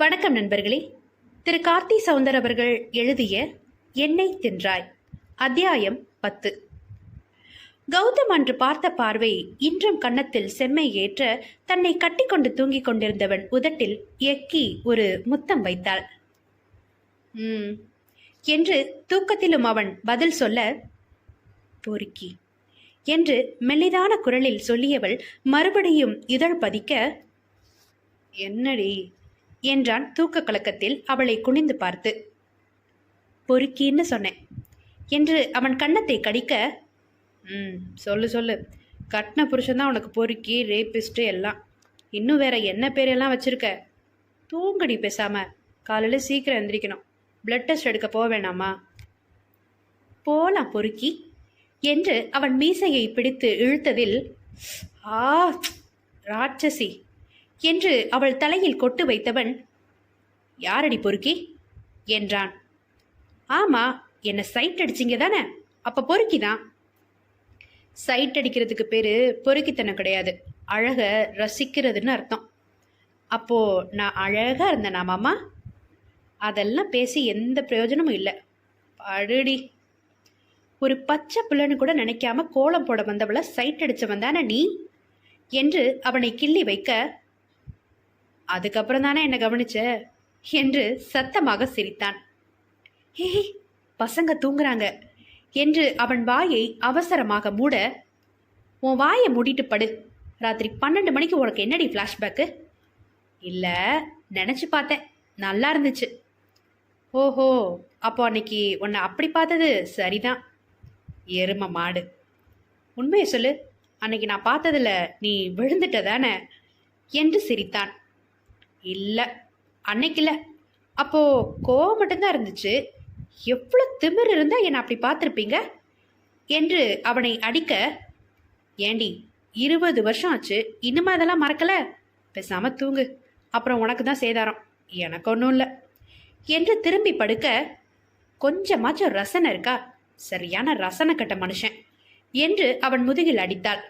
வணக்கம் நண்பர்களே. திரு கார்த்தி சவுந்தர் அவர்கள் எழுதிய என்னை தின்றாய் அத்தியாயம் பத்து. கௌதம் அன்று பார்த்த பார்வை இன்றும் கன்னத்தில் செம்மை ஏற்ற தன்னை கட்டிக்கொண்டு தூங்கிக் கொண்டிருந்தவன் உதட்டில் எக்கி ஒரு முத்தம் வைத்தாள். ம் என்று தூக்கத்திலும் அவன் பதில் சொல்ல பொறுக்கி என்று மெல்லிதான குரலில் சொல்லியவள் மறுபடியும் இதழ் பதிக்க என்னடி என்றான் தூக்க கலக்கத்தில் அவளை குனிந்து பார்த்து. பொறுக்கின்னு சொன்னேன். என்று அவன் கன்னத்தை கடிக்க ம் சொல்லு சொல்லு. கட்டின புருஷன்தான் உனக்கு பொறுக்கி ரேபிஸ்ட்டு எல்லாம். இன்னும் வேற என்ன பேரெல்லாம் வச்சிருக்க? தூங்கடி பேசாம. காலையில் சீக்கிரம் எந்திரிக்கணும். பிளட் டெஸ்ட் எடுக்க போக வேணாமா? போலாம் பொறுக்கி என்று அவன் மீசையை பிடித்து இழுத்ததில் ஆ ராட்சசி. என்று அவள் தலையில் கொட்டு வைத்தவன் யாரடி பொறுக்கி? என்றான். ஆமா என்ன சைட் அடிச்சிங்க தானே? அப்ப பொறுக்கிதான் சைட் அடிக்கிறதுக்கு பேரு பொறுக்கித்தனம் கிடையாது. அழக ரசிக்கிறதுன்னு அர்த்தம். அப்போ நான் அழகா இருந்தேனா மாமா? அதெல்லாம் பேசி எந்த பிரயோஜனமும் இல்லை. படுடி. ஒரு பச்சை பிள்ளைன்னு கூட நினைக்காம கோலம் போட வந்தவள சைட் அடிச்சவன் தானே நீ? என்று அவனை கிள்ளி வைக்க அதுக்கப்புறம் தானே என்னை கவனிச்ச? என்று சத்தமாக சிரித்தான். ஹே பசங்க தூங்குறாங்க என்று அவன் வாயை அவசரமாக மூட உன் வாயை மூடிட்டு படு. ராத்திரி பன்னெண்டு மணிக்கு உனக்கு என்னடி ஃப்ளாஷ்பேக்கு இல்லை நினச்சி பார்த்தேன். நல்லா இருந்துச்சு. ஓஹோ அப்போ அன்னைக்கு உன்னை அப்படி பார்த்தது சரிதான். எரும மாடு. உண்மையை சொல்லு. அன்னைக்கு நான் பார்த்ததுல நீ விழுந்துட்ட தானே என்று சிரித்தான். இல்லை. அன்னைக்கு இல்லை. அப்போ கோவம் மட்டும்தான் இருந்துச்சு. எவ்வளோ திமிர் இருந்தால் என்னை அப்படி பார்த்துருப்பீங்க? என்று அவனை அடிக்க ஏண்டி இருபது வருஷம் ஆச்சு. இன்னுமா அதெல்லாம் மறக்கலை? பேசாமல் தூங்கு. அப்புறம் உனக்கு தான் சேதாரம். எனக்கு ஒன்றும் இல்லை. என்று திரும்பி படுக்க கொஞ்சமாச்சும் ரசனை இருக்கா? சரியான ரசனை கட்ட மனுஷன். என்று அவன் முதுகில் அடித்தாள்.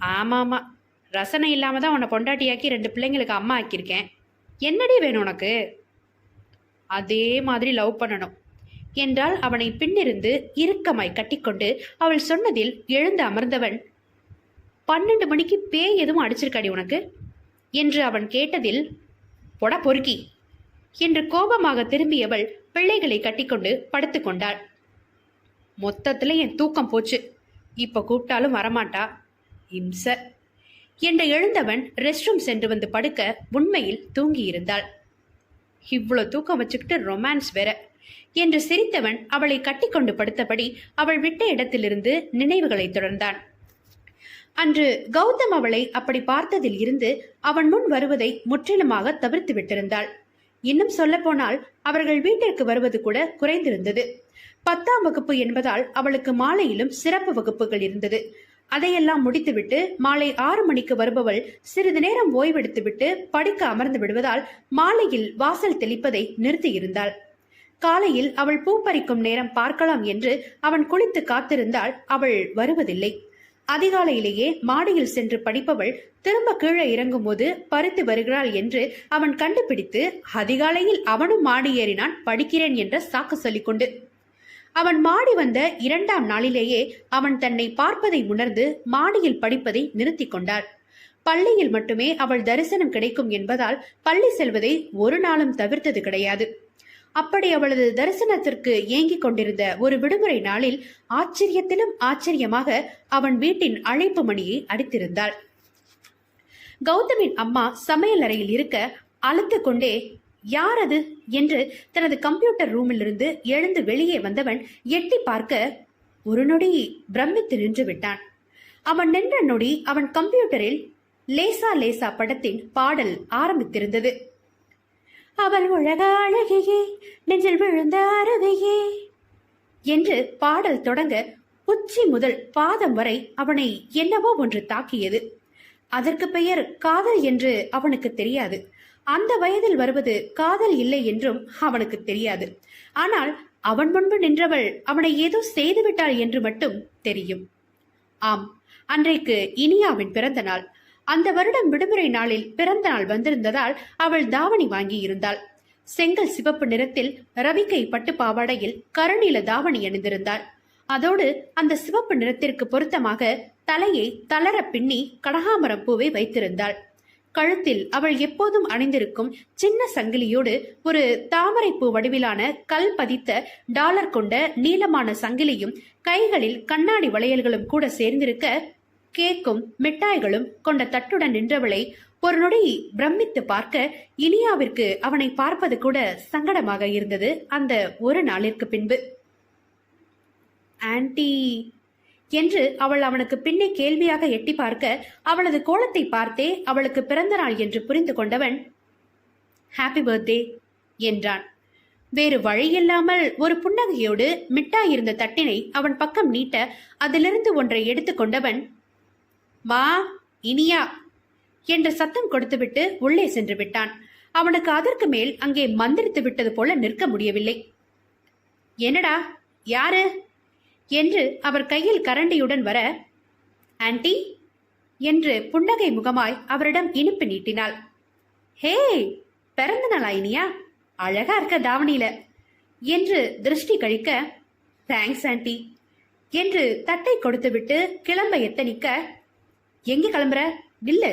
ஆமாம்மா ரசனை இல்லாமல் தான் உன்னை பொண்டாட்டியாக்கி ரெண்டு பிள்ளைங்களுக்கு அம்மா ஆக்கியிருக்கேன். என்னடி வேணும் உனக்கு? அதே மாதிரி லவ் பண்ணணும். என்றால் அவனை பின்னிருந்து இறுக்கமாய் கட்டிக்கொண்டு அவள் சொன்னதில் எழுந்து அமர்ந்தவன் பன்னெண்டு மணிக்கு பேய் எதுவும் அடிச்சிருக்காடி உனக்கு? என்று அவன் கேட்டதில் பொட பொறுக்கி என்று கோபமாக திரும்பியவள் பிள்ளைகளை கட்டிக்கொண்டு படுத்துக்கொண்டாள் மொத்தத்தில் என் தூக்கம் போச்சு. இப்போ கூப்பிட்டாலும் வரமாட்டா. இம்ச. என்று எழுந்தவன் ரெஸ்ட் ரூம் சென்று வந்து படுக்க உண்மையில் தூங்கியிருந்தாள். இவ்வளோ தூக்கம் வச்சுக்கிட்டு ரொமான்ஸ் வேற. என்று சிரித்தவன் அவளை கட்டிக்கொண்டு படுத்தபடி அவள் விட்ட இடத்திலிருந்து நினைவுகளை தொடர்ந்தான். அன்று கௌதம் அவளை அப்படி பார்த்ததில் இருந்து அவன் முன் வருவதை முற்றிலுமாக தவிர்த்து விட்டிருந்தாள். இன்னும் சொல்லப்போனால் அவர்கள் வீட்டிற்கு வருவது கூட குறைந்திருந்தது. பத்தாம் வகுப்பு என்பதால் அவளுக்கு மாலையிலும் சிறப்பு வகுப்புகள் இருந்தது. அதையெல்லாம் முடித்துவிட்டு மாலை ஆறு மணிக்கு வருபவள் சிறிது நேரம் ஓய்வெடுத்துவிட்டு படிக்க அமர்ந்து விடுவதால் மாலையில் வாசல் தெளிப்பதை நிறுத்தியிருந்தாள். காலையில் அவள் பூ பறிக்கும் நேரம் பார்க்கலாம் என்று அவன் குளித்து காத்திருந்தால் அவள் வருவதில்லை. அதிகாலையிலேயே மாடியில் சென்று படிப்பவள் திரும்ப கீழே இறங்கும் போது பறித்து வருகிறாள் என்று அவன் கண்டுபிடித்து அதிகாலையில் அவனும் மாடி ஏறினான் படிக்கிறேன் என்ற சாக்கு சொல்லிக்கொண்டு அவன் மாடி வந்த இரண்டாம் நாளிலேயே அவன் தன்னை பார்ப்பதை உணர்ந்து மாடியில் படிப்பதை நிறுத்தி கொண்டார். பள்ளியில் மட்டுமே அவள் தரிசனம் கிடைக்கும் என்பதால் பள்ளி செல்வதை ஒரு நாளும் தவிர்த்தது கிடையாது. அப்படி அவளது தரிசனத்திற்கு ஏங்கிக் கொண்டிருந்த ஒரு விடுமுறை நாளில் ஆச்சரியத்திலும் ஆச்சரியமாக அவன் வீட்டின் அழைப்பு மணியை அடித்திருந்தாள். கௌதமின் அம்மா சமையல் அறையில் இருக்க அழுத்து கொண்டே யார் அது என்று தனது கம்ப்யூட்டர் ரூமிலிருந்து எழுந்து வெளியே வந்தவன் எட்டி பார்க்க ஒரு நொடி பிரமித்து நின்று விட்டான். அவன் நின்ற நொடி அவன் கம்ப்யூட்டரில் லேசா லேசா படத்தின் பாடல் ஆரம்பித்திருந்தது. அவள் உலக அழகையே நெஞ்சில் விழுந்த அருகையே என்று பாடல் தொடங்க உச்சி முதல் பாதம் வரை அவனை என்னவோ ஒன்று தாக்கியது. அதற்கு பெயர் காதல் என்று அவனுக்கு தெரியாது. அந்த வயதில் வருவது காதல் இல்லை என்றும் அவனுக்கு தெரியாது. ஆனால் அவன் முன்பு நின்றவள் அவனை ஏதோ செய்துவிட்டாள் என்று மட்டும் தெரியும். ஆம் அன்றைக்கு இனியாவின் பிறந்த நாள். அந்த வருடம் விடுமுறை நாளில் பிறந்த நாள் வந்திருந்ததால் அவள் தாவணி வாங்கி இருந்தாள் செங்கல் சிவப்பு நிறத்தில் ரவிக்கை பட்டு பாவாடையில் கருநீல தாவணி அணிந்திருந்தாள். அதோடு அந்த சிவப்பு நிறத்திற்கு பொருத்தமாக தலையை தளர பின்னி கனகாமரம் பூவை வைத்திருந்தாள். கழுத்தில் அவள் எப்போதும் அணிந்திருக்கும் சின்ன சங்கிலியோடு ஒரு தாமரைப்பூ வடிவிலான கல் பதித்த டாலர் கொண்ட நீளமான சங்கிலியும் கைகளில் கண்ணாடி வளையல்களும் கூட சேர்ந்திருக்க கேக்கும் மிட்டாய்களும் கொண்ட தட்டுடன் நின்றவளை ஒரு நொடி பிரமித்து பார்க்க இனியாவிற்கு அவனை பார்ப்பது கூட சங்கடமாக இருந்தது அந்த ஒரு நாளிற்கு பின்பு. ஆன்ட்டி என்று அவள் அவனுக்கு பின்னே கேள்வியாக எட்டி பார்க்க அவளது கோலத்தை பார்த்தே அவளுக்கு பிறந்த நாள் என்று புரிந்து கொண்டவன் ஹாப்பி பர்த்டே என்றான். வேறு வழியில்லாமல் ஒரு புன்னகையோடு மிட்டாய் இருந்த தட்டினை அவன் பக்கம் நீட்ட அதிலிருந்து ஒன்றை எடுத்துக்கொண்டவன் மா இனியா என்ற சத்தம் கொடுத்துவிட்டு உள்ளே சென்று விட்டான். அவனுக்கு அதற்கு மேல் அங்கே மந்திரித்து விட்டது போல நிற்க முடியவில்லை. என்னடா யாரு? என்று அவர் கையில் கரண்டியுடன் வர ஆன்டி என்று புன்னகை முகமாய் அவரிடம் இனிப்பு நீட்டினாள். ஹே பிறந்த நாளா இனியா அழகா இருக்க தாவணியில என்று திருஷ்டி கழிக்க தேங்க்ஸ் ஆன்டி என்று தட்டை கொடுத்துவிட்டு கிளம்ப எத்தனிக்க எங்கே கிளம்புற? நில்லு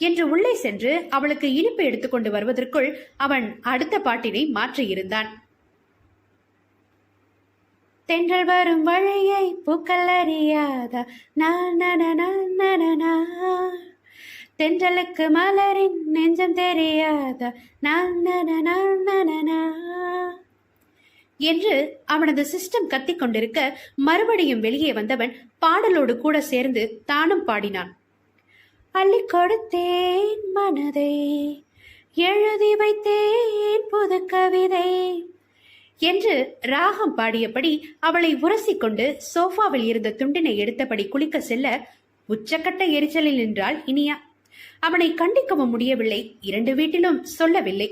என்று உள்ளே சென்று அவளுக்கு இனிப்பு எடுத்துக்கொண்டு வருவதற்குள் அவன் அடுத்த பாட்டினை மாற்றியிருந்தான். தென்றல் வரும் வழியை பூக்கள் அறியாதா? நான் தென்றலுக்கு மலரின் நெஞ்சம் தெரியாதா? நான் என்று அவனது சிஸ்டம் கத்திக் கொண்டிருக்க மறுபடியும் வெளியே வந்தவன் பாடலோடு கூட சேர்ந்து தானும் பாடினான். அள்ளி கொடுத்தேன் மனதை எழுதி வைத்தேன் புது கவிதை என்று ராகம் பாடியபடி அவளை உரசிக்கொண்டு சோஃபாவில் இருந்த துண்டினை எடுத்தபடி குளிக்க செல்ல உச்சக்கட்ட எரிச்சலில் நின்றாள் இனியா. அவனை கண்டிக்கவும் முடியவில்லை. இரண்டு வீட்டிலும் சொல்லவில்லை.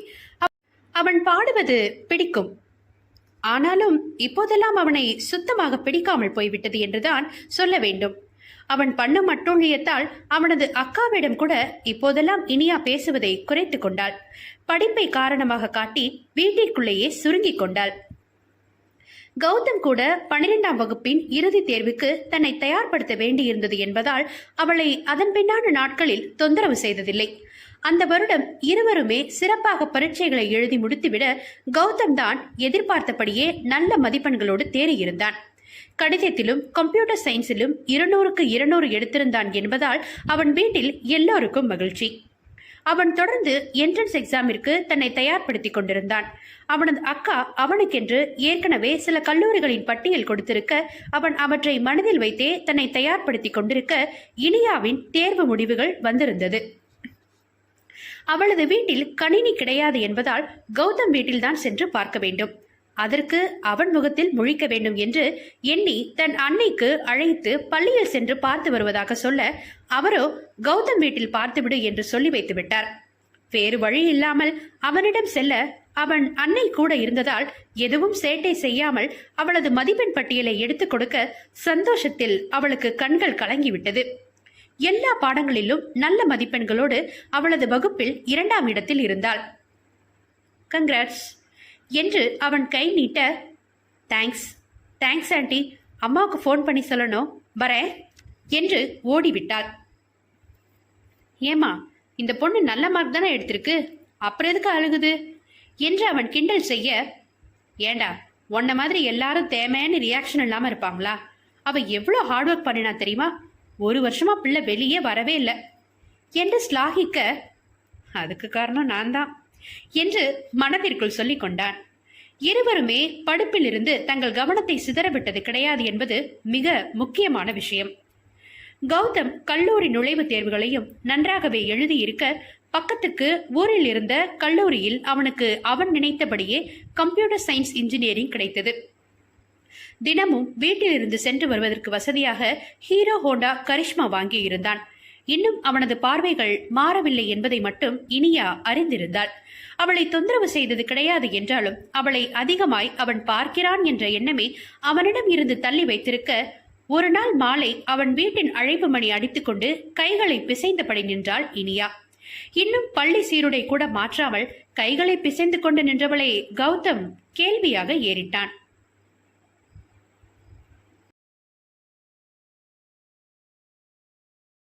அவன் பாடுவது பிடிக்கும். ஆனாலும் இப்போதெல்லாம் அவனை சுத்தமாக பிடிக்காமல் போய்விட்டது என்றுதான் சொல்ல வேண்டும். அவன் பண்ணும் அட்டூழியத்தால் அவனது அக்காவிடம் கூட இப்போதெல்லாம் இனியா பேசுவதை குறைத்து கொண்டாள். படிப்பை காரணமாக காட்டி வீட்டிற்குள்ளேயே சுருங்கிக் கொண்டாள். கௌதம் கூட பனிரெண்டாம் வகுப்பின் இறுதித் தேர்வுக்கு தன்னை தயார்படுத்த வேண்டியிருந்தது என்பதால் அவளை அதன் பின்னான நாட்களில் தொந்தரவு செய்ததில்லை. அந்த வருடம் இருவருமே சிறப்பாக பரீட்சைகளை எழுதி முடித்துவிட கௌதம் தான் எதிர்பார்த்தபடியே நல்ல மதிப்பெண்களோடு தேறியிருந்தான். கணிதத்திலும் கம்ப்யூட்டர் சயின்ஸிலும் இருநூறுக்கு இருநூறு எடுத்திருந்தான் என்பதால் அவன் வீட்டில் எல்லோருக்கும் மகிழ்ச்சி. அவன் தொடர்ந்து என்ட்ரன்ஸ் எக்ஸாமிற்கு தன்னை தயார்படுத்திக் கொண்டிருந்தான். அவனது அக்கா அவனுக்கென்று ஏற்கனவே சில கல்லூரிகளின் பட்டியல் கொடுத்திருக்க அவன் அவற்றை மனதில் வைத்தே தன்னை தயார்படுத்திக் கொண்டிருக்க இனியாவின் தேர்வு முடிவுகள் வந்திருந்தது. அவளது வீட்டில் கணினி கிடையாது என்பதால் கௌதம் வீட்டில்தான் சென்று பார்க்க வேண்டும். அதற்கு அவன் முகத்தில் முழிக்க வேண்டும் என்று எண்ணி தன் அன்னைக்கு அழைத்து பள்ளியில் சென்று பார்த்து வருவதாக சொல்ல அவரோ கௌதம் வீட்டில் பார்த்துவிடு என்று சொல்லி வைத்து விட்டார். வேறு வழி இல்லாமல் அவனிடம் செல்ல அவன் அன்னை கூட இருந்ததால் எதுவும் சேட்டை செய்யாமல் அவளது மதிப்பெண் பட்டியலை எடுத்துக் கொடுக்க சந்தோஷத்தில் அவளுக்கு கண்கள் கலங்கிவிட்டது. எல்லா பாடங்களிலும் நல்ல மதிப்பெண்களோடு அவளது வகுப்பில் இரண்டாம் இடத்தில் இருந்தாள். கங்க்ராட்ஸ். என்று அவன் கை நீட்ட தேங்க்ஸ் தேங்க்ஸ் ஆண்டி அம்மாவுக்கு ஃபோன் பண்ணி சொல்லணும். வரேன். என்று ஓடிவிட்டாள். ஏமா இந்த பொண்ணு நல்ல மார்க் தானே எடுத்திருக்கு? அப்புறம் எதுக்கு அழுகுது? என்று அவன் கிண்டல் செய்ய ஏண்டா உன்ன மாதிரி எல்லாரும் தேமையான ரியாக்ஷன் இல்லாமல் இருப்பாங்களா? அவ எவ்வளோ ஹார்ட் ஒர்க் பண்ணினா தெரியுமா? ஒரு வருஷமா பிள்ளை வெளியே வரவே இல்லை. என்று ஸ்லாகிக்க அதுக்கு காரணம் நான் தான் என்று மனதிற்குள் சொல்லிக் கொண்டான் இருவருமே படிப்பிலிருந்து தங்கள் கவனத்தை சிதறவிட்டது கிடையாது என்பது மிக முக்கியமான விஷயம். கௌதம் கல்லூரி நுழைவுத் தேர்வுகளையும் நன்றாகவே எழுதியிருக்க பக்கத்துக்கு ஊரில் இருந்த கல்லூரியில் அவனுக்கு அவன் நினைத்தபடியே கம்ப்யூட்டர் சயின்ஸ் இன்ஜினியரிங் கிடைத்தது. தினமும் வீட்டிலிருந்து சென்று வருவதற்கு வசதியாக ஹீரோ ஹோண்டா கரிஷ்மா வாங்கி இருந்தான் இன்னும் அவனது பார்வைகள் மாறவில்லை என்பதை மட்டும் இனியா அறிந்திருந்தாள். அவளை தொந்தரவு செய்தது கிடையாது என்றாலும் அவளை அதிகமாய் அவன் பார்க்கிறான் என்ற எண்ணமே அவனிடம் இருந்து தள்ளி வைத்திருக்க ஒரு நாள் மாலை அவன் வீட்டின் அழைப்பு மணி அடித்துக்கொண்டு கைகளை பிசைந்தபடி நின்றாள் இனியா. இன்னும் பள்ளி சீருடை கூட மாற்றாமல் கைகளை பிசைந்து கொண்டு நின்றவளை கௌதம் கேள்வியாக ஏறிட்டான்.